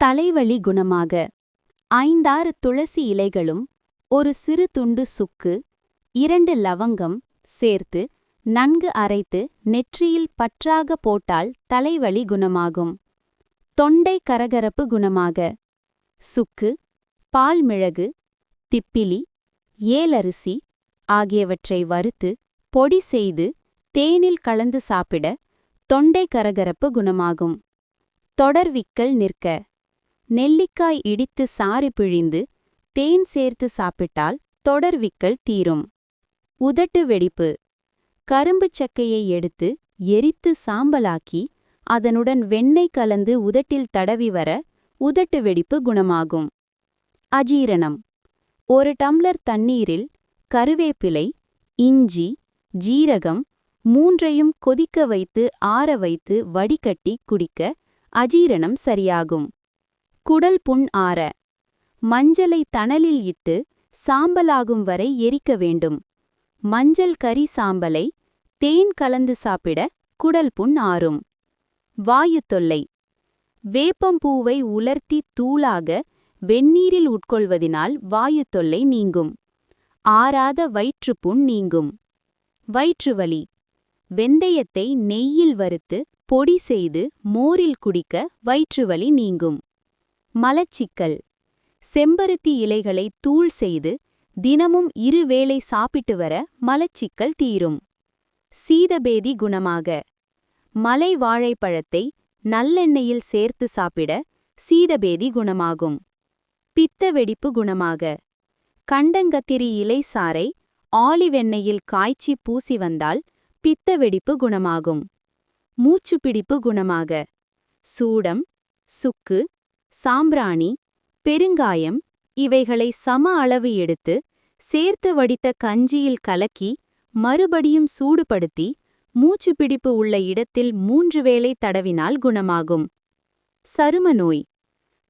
தலைவலி குணமாக. ஐந்தாறு துளசி இலைகளும் ஒரு சிறு துண்டு சுக்கு இரண்டு லவங்கம் சேர்த்து நன்கு அரைத்து நெற்றியில் பற்றாக போட்டால் தலைவலி குணமாகும். தொண்டை கரகரப்பு குணமாக. சுக்கு பால்மிளகு திப்பிலி ஏலரிசி ஆகியவற்றை வறுத்து பொடி செய்து தேனில் கலந்து சாப்பிட தொண்டை கரகரப்பு குணமாகும். தொடர்விக்கல் நிற்க. நெல்லிக்காய் இடித்து சாறு பிழிந்து தேன் சேர்த்து சாப்பிட்டால் தொடர்விக்கல் தீரும். உதட்டு வெடிப்பு. கரும்புச் சக்கையை எடுத்து எரித்து சாம்பலாக்கி அதனுடன் வெண்ணெய் கலந்து உதட்டில் தடவி வர உதட்டு வெடிப்பு குணமாகும். அஜீரணம். ஒரு டம்ளர் தண்ணீரில் கருவேப்பிலை இஞ்சி ஜீரகம் மூன்றையும் கொதிக்க வைத்து ஆற வைத்து வடிகட்டி குடிக்க அஜீரணம் சரியாகும். குடல் புண் ஆற. மஞ்சளை தணலில் இட்டு சாம்பலாகும் வரை எரிக்க வேண்டும். மஞ்சள் கறி சாம்பலை தேன் கலந்து சாப்பிட குடல் புண் ஆறும். வாயு தொல்லை. வேப்பம்பூவை உலர்த்தி தூளாக வெந்நீரில் உட்கொள்வதினால் வாயு தொல்லை நீங்கும். ஆறாத வயிற்றுப்புண் நீங்கும். வயிற்றுவலி வெந்தயத்தை நெய்யில் வறுத்து பொடி செய்து மோரில் குடிக்க வயிற்றுவலி நீங்கும். மலச்சிக்கல். செம்பருத்தி இலைகளை தூள் செய்து தினமும் இருவேளை சாப்பிட்டு வர மலச்சிக்கல் தீரும். சீதபேதி குணமாக. மலை வாழைப்பழத்தை நல்லெண்ணெயில் சேர்த்து சாப்பிட சீதபேதி குணமாகும். பித்த வெடிப்பு குணமாக. கண்டங்கத்திரி இலை சாறை ஆலிவெண்ணெயில் காய்ச்சி பூசி வந்தால் பித்த வெடிப்பு குணமாகும். மூச்சுப்பிடிப்பு குணமாக. சூடம் சுக்கு சாம்பிராணி பெருங்காயம் இவைகளை சம அளவு எடுத்து சேர்த்து வடித்த கஞ்சியில் கலக்கி மறுபடியும் சூடுபடுத்தி மூச்சுப்பிடிப்பு உள்ள இடத்தில் மூன்று வேளை தடவினால் குணமாகும். சரும நோய்.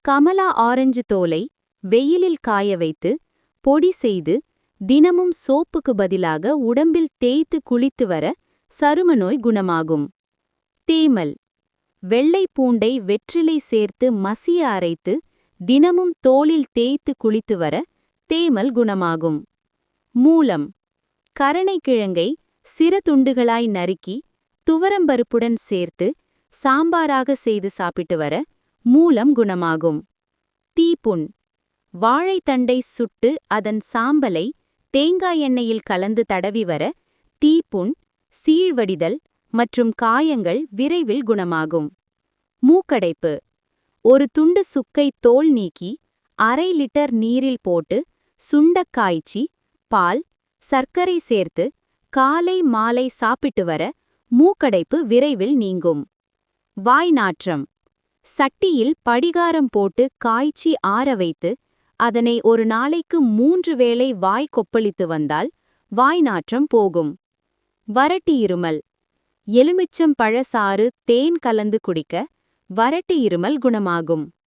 கமலா ஆரஞ்சு தோலை வெயிலில் காய வைத்து பொடி செய்து தினமும் சோப்புக்கு பதிலாக உடம்பில் தேய்த்து குளித்து வர சரும நோய் குணமாகும். தேமல். வெள்ளை பூண்டை வெற்றிலை சேர்த்து மசிய அரைத்து தினமும் தோளில் தேய்த்து குளித்து வர தேமல் குணமாகும். மூலம் கரணைக்கிழங்கை சிறு துண்டுகளாய் நறுக்கி துவரம்பருப்புடன் சேர்த்து சாம்பாராக செய்து சாப்பிட்டு வர மூலம் குணமாகும். தீப்புண் வாழைத்தண்டை சுட்டு அதன் சாம்பலை தேங்காய் எண்ணெயில் கலந்து தடவி வர தீப்புண் சீழ்வடிதல் மற்றும் காயங்கள் விரைவில் குணமாகும். மூக்கடைப்பு. ஒரு துண்டு சுக்கை தோல் நீக்கி அரை லிட்டர் நீரில் போட்டு சுண்டக் காய்ச்சி பால் சர்க்கரை சேர்த்து காலை மாலை சாப்பிட்டு வர மூக்கடைப்பு விரைவில் நீங்கும். வாய் நாற்றம். சட்டியில் படிகாரம் போட்டு காய்ச்சி ஆற வைத்து அதனை ஒரு நாளைக்கு மூன்று வேளை வாய் கொப்பளித்து வந்தால் வாய் நாற்றம் போகும். வரட்டி இருமல். எலுமிச்சம் பழசாறு தேன் கலந்து குடிக்க வறட்டி இருமல் குணமாகும்.